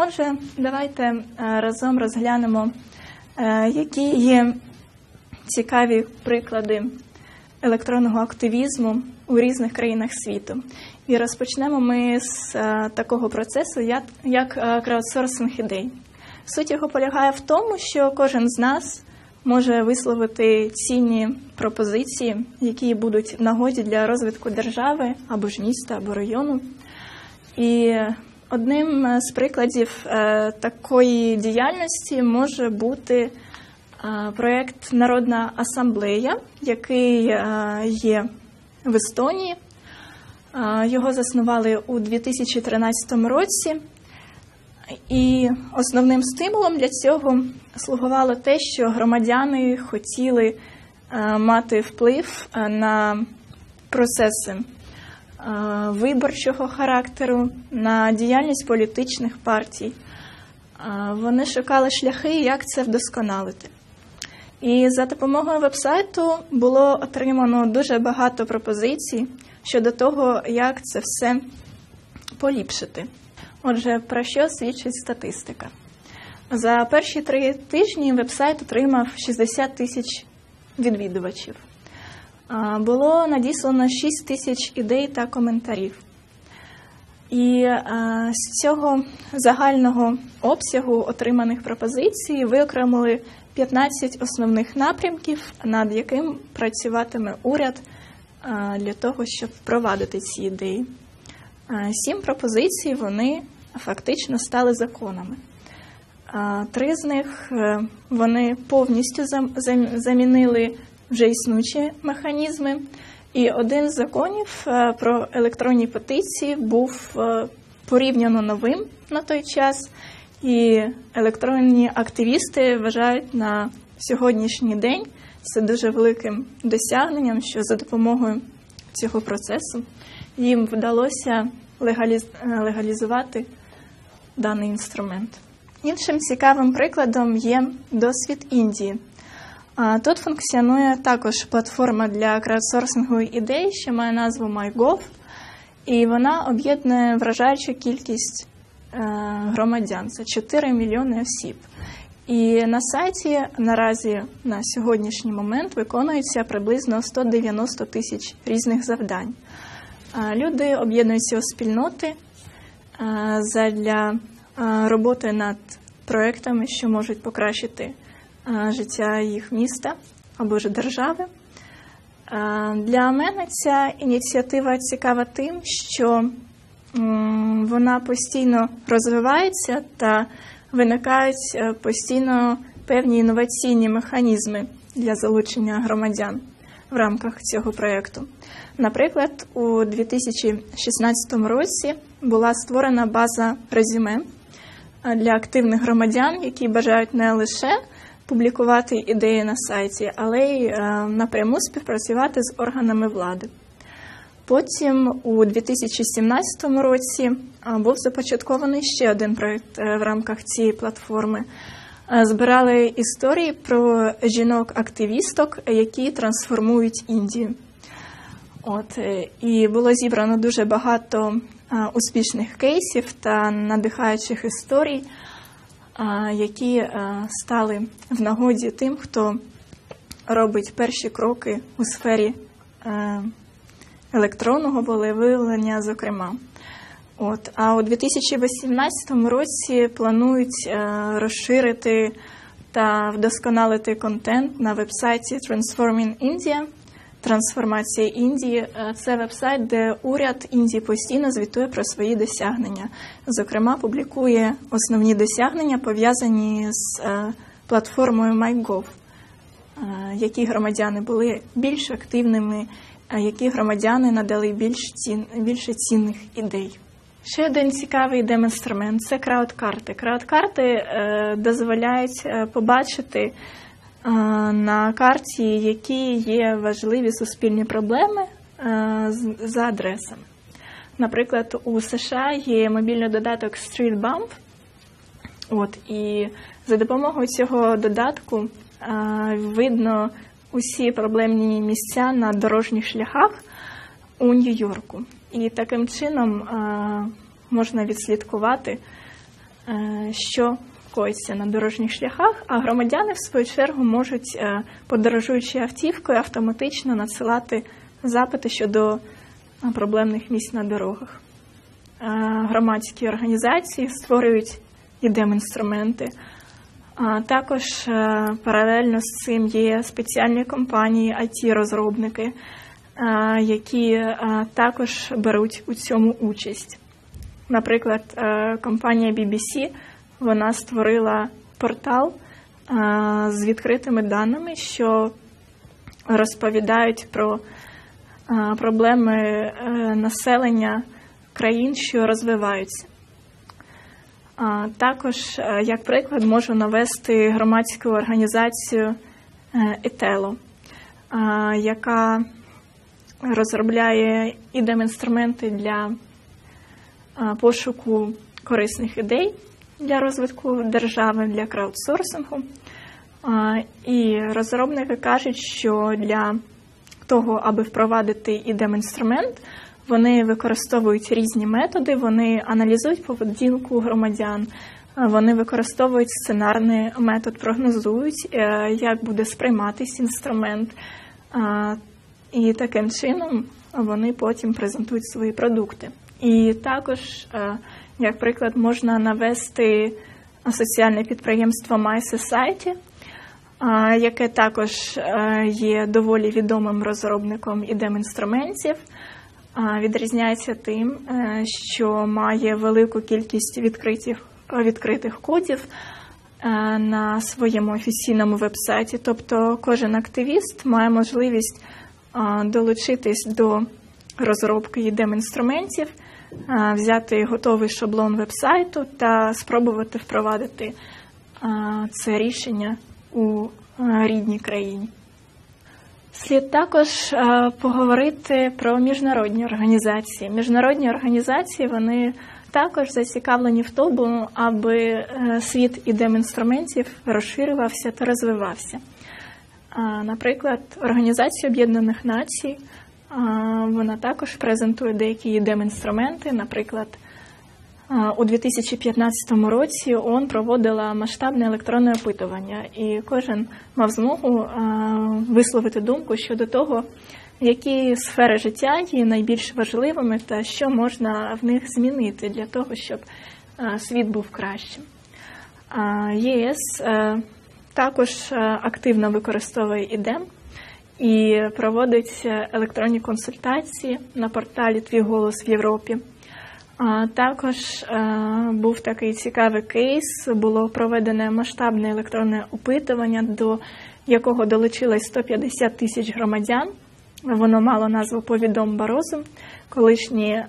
Отже, давайте е, разом розглянемо, е, які є цікаві приклади електронного активізму у різних країнах світу. І розпочнемо ми з е, такого процесу, як, краудсорсинг ідей. Суть його полягає в тому, що кожен з нас може висловити цінні пропозиції, які будуть в нагоді для розвитку держави або ж міста, або району. І одним е, з прикладів е, такої діяльності може бути е, проєкт Народна асамблея, який є в Естонії. Його заснували у 2013 році. І основним стимулом для цього слугувало те, що громадяни хотіли мати вплив на процеси виборчого характеру, на діяльність політичних партій. Е, Вони шукали шляхи, як це вдосконалити. І за допомогою вебсайту було отримано дуже багато пропозицій щодо того, як це все поліпшити. Отже, про що свідчить статистика? За перші три тижні вебсайт отримав 60 тисяч відвідувачів. Було надіслано 6 тисяч ідей та коментарів. І з цього загального обсягу отриманих пропозицій виокремили 15 основних напрямків, над яким працюватиме уряд для того, щоб впровадити ці ідеї. Сім пропозицій вони фактично стали законами. Три з них е, вони повністю зам- зам- замінили вже існуючі механізми. І один з законів е, про електронні петиції був е, порівняно новим на той час. І електронні активісти вважають на сьогоднішній день це дуже великим досягненням, що за допомогою цього процесу їм вдалося е, легалізувати даний інструмент. Іншим цікавим прикладом є досвід Індії. Тут функціонує також платформа для краудсорсингу ідей, що має назву MyGov, і вона об'єднує вражаючу кількість е, громадян це 4 мільйони осіб. І на сайті наразі на сьогоднішній момент виконується приблизно 190 тисяч різних завдань. Люди об'єднуються у спільноти а, задля а, роботи над проектами, що можуть покращити життя їх міста або ж держави. Для мене ця ініціатива цікава тим, що вона постійно розвивається та виникають е, постійно певні інноваційні механізми для залучення громадян в рамках цього проєкту. Наприклад, у 2016 році була створена база резюме е, для активних громадян, які бажають не лише публікувати ідеї на сайті, але й е, напряму співпрацювати з органами влади. Потім у 2017 році був започаткований ще один проєкт е, в рамках цієї платформи. Е, Збирали історії про жінок-активісток, які трансформують Індію. От, і було зібрано дуже багато успішних кейсів та надихаючих історій, які стали в нагоді тим, хто робить перші кроки у сфері е, електронного волевиявлення, зокрема. От, а у 2018 році планують е, розширити та вдосконалити контент на вебсайті Transforming India. Трансформація Індії Е, це вебсайт, де уряд Індії постійно звітує про свої досягнення. Зокрема, публікує основні досягнення пов'язані з е, платформою MyGov е, які громадяни були більш активними, які громадяни надали більш цін, більше цінних ідей. Ще один цікавий демонструмент це краудкарти. Краудкарти дозволяють побачити на карті, які є важливі суспільні проблеми е, за адресами. Наприклад, у США є мобільний додаток Street Bump, От і за допомогою цього додатку видно усі проблемні місця на дорожніх шляхах у Нью-Йорку. І таким чином можна відслідкувати е, що коїться на дорожніх шляхах, а громадяни, в свою чергу, можуть, е, подорожуючи автівкою, автоматично надсилати запити щодо е, проблемних місць на дорогах. Е, Громадські організації створюють ідем-інструменти. А Також паралельно з цим є спеціальні компанії, IT-розробники, е, які також беруть у цьому участь. Наприклад, компанія BBC вона створила портал е, з відкритими даними, що розповідають про е, проблеми е, населення країн, що розвиваються. Також, як приклад, можу навести громадську організацію «Етело», яка розробляє ідем-інструменти для а, пошуку корисних ідей для розвитку держави, для краудсорсингу. І розробники кажуть, що для того, аби впровадити ідем-інструмент, вони використовують різні методи, вони аналізують поведінку громадян, вони використовують сценарний метод, прогнозують, е, як буде сприйматись інструмент. І таким чином вони потім презентують свої продукти. І також, е, як приклад, можна навести соціальне підприємство My Society, яке також е, є доволі відомим розробником ідем-інструментів. Відрізняється тим, е, що має велику кількість відкритих, відкритих кодів е, на своєму офіційному вебсайті. Тобто кожен активіст має можливість долучитись до розробки ідем-інструментів, взяти готовий шаблон вебсайту та спробувати впровадити це рішення у рідній країні. Слід також поговорити про міжнародні організації. Міжнародні організації вони також зацікавлені в тому, аби е, світ ідем-інструментів розширювався та розвивався. Наприклад, Організація Об'єднаних Націй вона також презентує деякі ідем-інструменти. Наприклад, у 2015 році ООН проводила масштабне електронне опитування, і кожен мав змогу висловити думку щодо того, які сфери життя є найбільш важливими та що можна в них змінити для того, щоб світ був кращим. ЄС е, також е, активно використовує ідем і проводить е, електронні консультації на порталі Твій голос в Європі. Також е, був такий цікавий кейс. Було проведене масштабне електронне опитування, до якого долучилось 150 тисяч громадян. Воно мало назву Повідом Барозу, колишній е,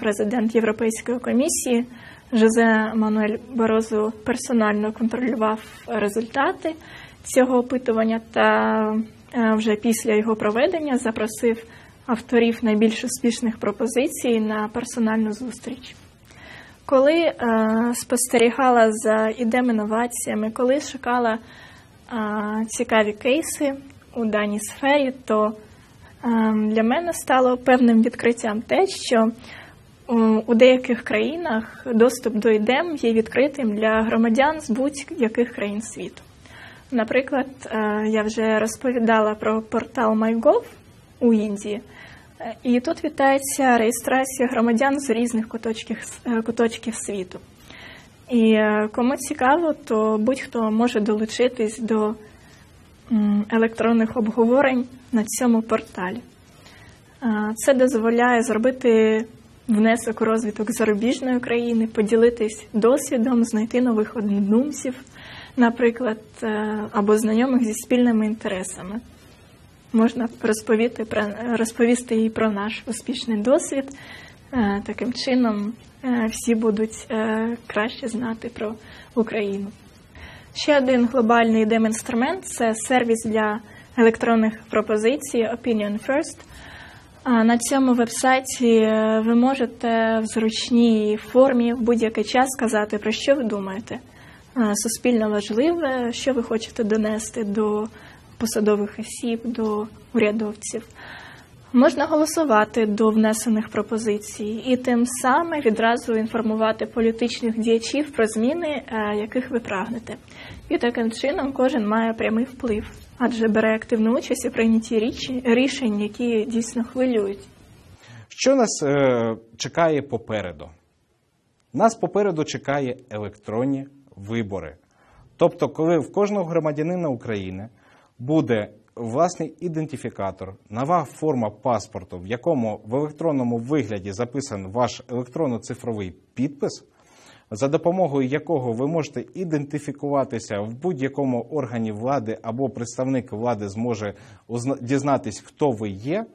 президент Європейської комісії Жозе Мануель Барозу персонально контролював результати цього опитування та вже після його проведення запросив авторів найбільш успішних пропозицій на персональну зустріч. Коли е, спостерігала за ідем інноваціями, коли шукала е, цікаві кейси у даній сфері, то е, для мене стало певним відкриттям те, що у деяких країнах доступ до ідем є відкритим для громадян з будь-яких країн світу. Наприклад, е, я вже розповідала про портал MyGov у Індії, е, і тут вітається реєстрація громадян з різних куточків, е, куточків світу. І кому цікаво, то будь-хто може долучитись до електронних обговорень на цьому порталі. Це дозволяє зробити внесок у розвиток зарубіжної країни, поділитись досвідом, знайти нових однодумців, наприклад, або знайомих зі спільними інтересами. Можна розповісти про розповісти їй про наш успішний досвід. Таким чином всі будуть краще знати про Україну. Ще один глобальний ідем-інструмент це сервіс для електронних пропозицій Opinion First. На цьому вебсайті ви можете в зручній формі в будь-який час сказати, про що ви думаєте. Суспільно важливе, що ви хочете донести до посадових осіб, до урядовців. Можна голосувати до внесених пропозицій і тим самим відразу інформувати політичних діячів про зміни, е, яких ви прагнете. І таким чином кожен має прямий вплив, адже бере активну участь у прийнятті рішень, які дійсно хвилюють. Що нас е, чекає попереду? Нас попереду чекає електронні вибори. Тобто, коли в кожного громадянина України буде власний ідентифікатор, нова форма паспорту, в якому в електронному вигляді записан ваш електронно-цифровий підпис, за допомогою якого ви можете ідентифікуватися в будь-якому органі влади або представник влади зможе дізнатись, хто ви є.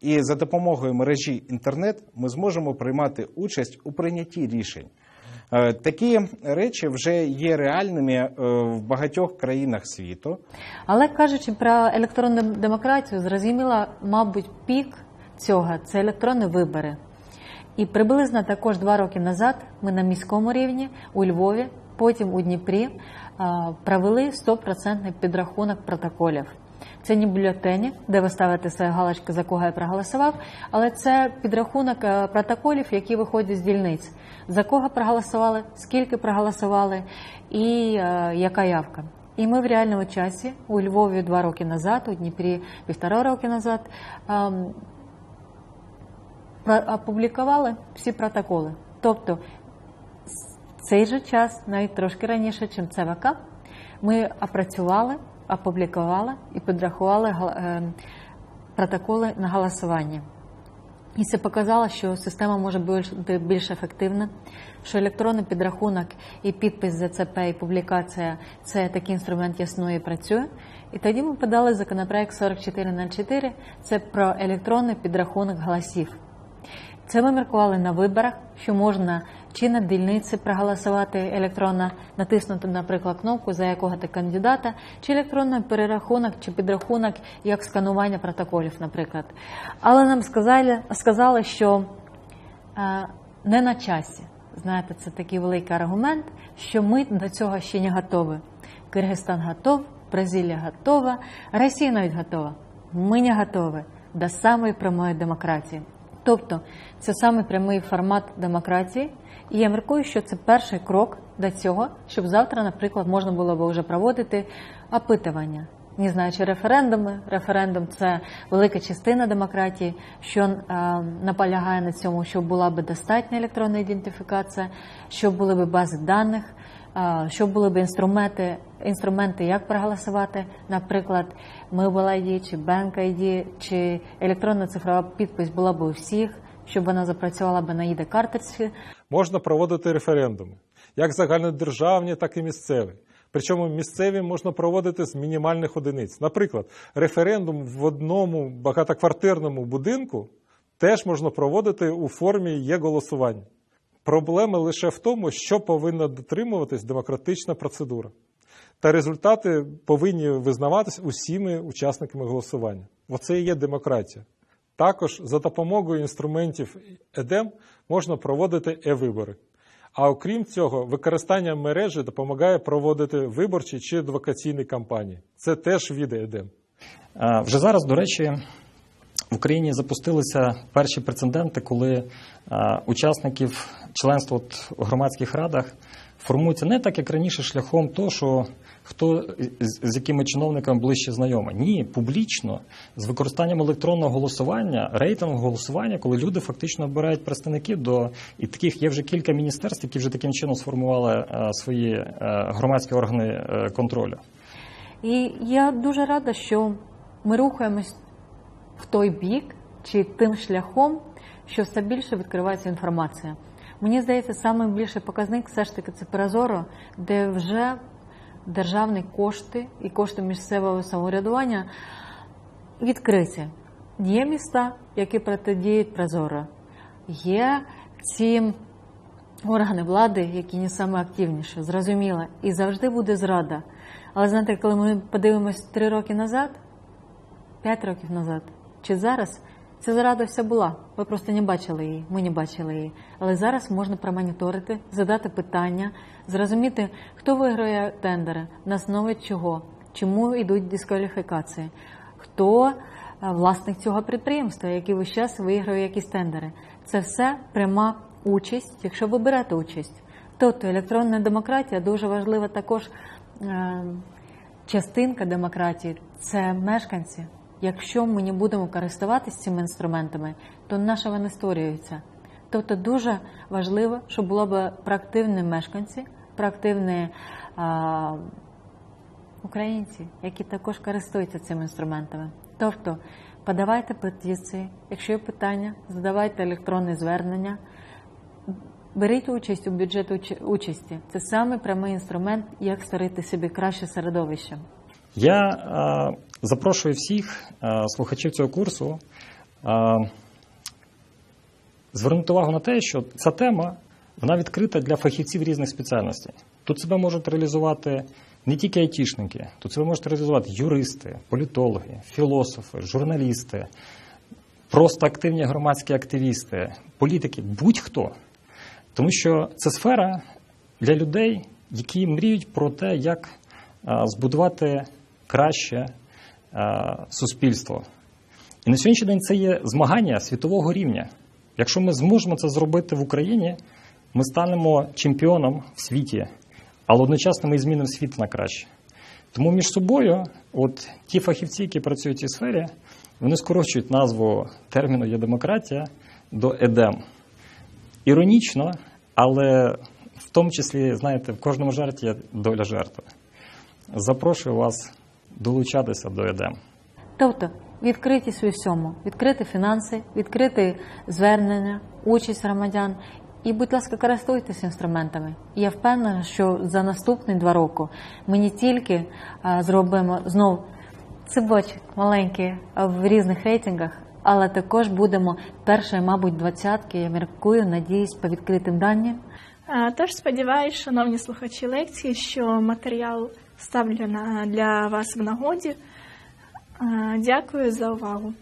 І за допомогою мережі інтернет ми зможемо приймати участь у прийнятті рішень. Е, Такі речі вже є реальними е, в багатьох країнах світу. Але кажучи про електронну демократію, зрозуміло, мабуть, пік цього це електронні вибори. І приблизно також два роки назад ми на міському рівні у Львові, потім у Дніпрі провели 100% підрахунок протоколів. Це не бюлетені, де ви ставите галочки, за кого я проголосував, але це підрахунок е, протоколів, які виходять з дільниць. За кого проголосували, скільки проголосували і е, яка явка. І ми в реальному часі у Львові два роки назад, у Дніпрі півтора роки назад про- опублікували всі протоколи. Тобто в цей же час, навіть трошки раніше, ніж ЦВК, ми опрацювали, опублікували і підрахували е, протоколи на голосування. І це показало, що система може бути більш ефективна, що електронний підрахунок і підпис ЗЦП і публікація це такий інструмент ясно і працює. І тоді ми подали законопроект 4404, це про електронний підрахунок голосів. Це ми міркували на виборах, що можна чи на дільниці проголосувати електронно, натиснути, наприклад, кнопку за якого ти кандидата, чи електронний перерахунок, чи підрахунок як сканування протоколів, наприклад. Але нам сказали, сказали що е, не на часі. Знаєте, це такий великий аргумент, що ми до цього ще не готові. Киргизстан готов, Бразилія готова, Росія навіть готова. Ми не готові до самої прямої демократії. Тобто це саме прямий формат демократії, і я міркую, що це перший крок до цього, щоб завтра, наприклад, можна було б вже проводити опитування. Не знаю, чи референдуми. Референдум це велика частина демократії, що е, наполягає на цьому, щоб була би достатня електронна ідентифікація, щоб були б бази даних, щоб були б інструменти, інструменти, як проголосувати, наприклад, Mobile-ID, чи Bank-ID, чи електронна цифрова підпис була б у всіх, щоб вона запрацювала б на id карточці можна проводити референдуми, як загальнодержавні, так і місцеві. Причому місцеві можна проводити з мінімальних одиниць. Наприклад, референдум в одному багатоквартирному будинку теж можна проводити у формі є голосування. Проблема лише в тому, що повинна дотримуватись демократична процедура. Та результати повинні визнаватись усіми учасниками голосування. Оце і є демократія. Також за допомогою інструментів ЕДЕМ можна проводити е-вибори. А окрім цього, використання мережі допомагає проводити виборчі чи адвокаційні кампанії. Це теж від ЕДЕМ. Вже зараз, до речі, в Україні запустилися перші прецеденти, коли е, учасників членства у громадських радах формуються не так, як раніше, шляхом того, що хто з, якими чиновниками ближче знайомий. Ні, публічно, з використанням електронного голосування, рейтингового голосування, коли люди фактично обирають представників до і таких є вже кілька міністерств, які вже таким чином сформували е, свої е, громадські органи контролю. І я дуже рада, що ми рухаємось в той бік чи тим шляхом, що все більше відкривається інформація. Мені здається, найбільший показник все ж таки це Прозоро, де вже державні кошти і кошти місцевого самоврядування відкриті. Є міста, які протидіють Прозоро, є ці органи влади, які не саме активніші, зрозуміло, і завжди буде зрада. Але знаєте, коли ми подивимось три роки назад, п'ять років назад, чи зараз, ця зрада вся була. Ви просто не бачили її, ми не бачили її. Але зараз можна промоніторити, задати питання, зрозуміти, хто виграє тендери, на основі чого, чому йдуть дискваліфікації, хто власник цього підприємства, який весь час виграє якісь тендери. Це все пряма участь, якщо ви берете участь. Тобто електронна демократія дуже важлива також е, частинка демократії це мешканці. Якщо ми не будемо користуватися цими інструментами, то наша вони створюється. Тобто дуже важливо, щоб було б проактивні мешканці, проактивні а, українці, які також користуються цими інструментами. Тобто подавайте петиції, якщо є питання, задавайте електронні звернення, беріть участь у бюджет участі. Це саме прямий інструмент, як створити собі краще середовище. Я е, запрошую всіх е, слухачів цього курсу е, звернути увагу на те, що ця тема вона відкрита для фахівців різних спеціальностей. Тут себе можуть реалізувати не тільки айтішники, тут себе можуть реалізувати юристи, політологи, філософи, журналісти, просто активні громадські активісти, політики, будь-хто. Тому що це сфера для людей, які мріють про те, як збудувати краще суспільство. І на сьогоднішній день це є змагання світового рівня. Якщо ми зможемо це зробити в Україні, ми станемо чемпіоном в світі, але одночасно ми змінимо світ на краще. Тому між собою, от ті фахівці, які працюють в цій сфері, вони скорочують назву терміну є демократія до едем. Іронічно, але в тому числі, знаєте, в кожному жарті є доля жертви. Запрошую вас долучатися до ЕДЕМ. Тобто відкритість у всьому, відкрити фінанси, відкрити звернення, участь громадян. І, будь ласка, користуйтесь інструментами. І я впевнена, що за наступні два роки ми не тільки а, зробимо знов цибочок маленький а, в різних рейтингах, але також будемо першої, мабуть, двадцятки, я міркую, надіюсь, по відкритим даним. Е, Тож сподіваюсь, шановні слухачі лекції, що матеріал ставлю на- для вас в нагоді. Е, Дякую за увагу.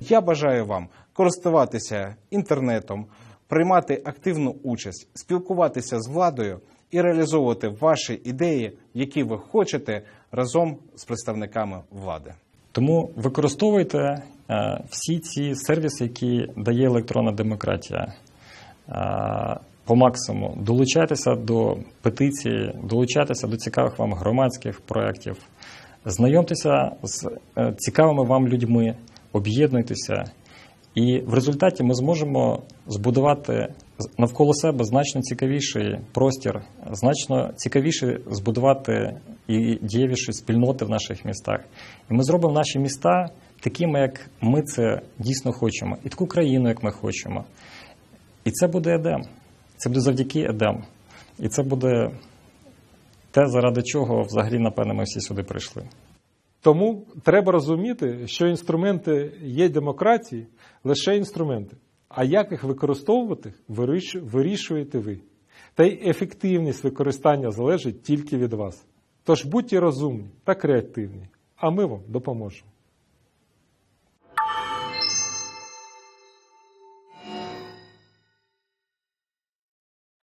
Я бажаю вам користуватися інтернетом, приймати активну участь, спілкуватися з владою і реалізовувати ваші ідеї, які ви хочете разом з представниками влади. Тому використовуйте е, всі ці сервіси, які дає електронна демократія. По максимуму долучайтеся до петиції, долучайтеся до цікавих вам громадських проєктів, знайомтеся з е, цікавими вам людьми, об'єднуйтеся, і в результаті ми зможемо збудувати навколо себе значно цікавіший простір, значно цікавіше збудувати і дієвіші спільноти в наших містах. І ми зробимо наші міста такими, як ми це дійсно хочемо, і таку країну, як ми хочемо. І це буде Едем. Це буде завдяки Едем. І це буде те, заради чого взагалі, напевне, ми всі сюди прийшли. Тому треба розуміти, що інструменти є демократії лише інструменти. А як їх використовувати, вирішуєте ви. Та й ефективність використання залежить тільки від вас. Тож будьте розумні та креативні, а ми вам допоможемо.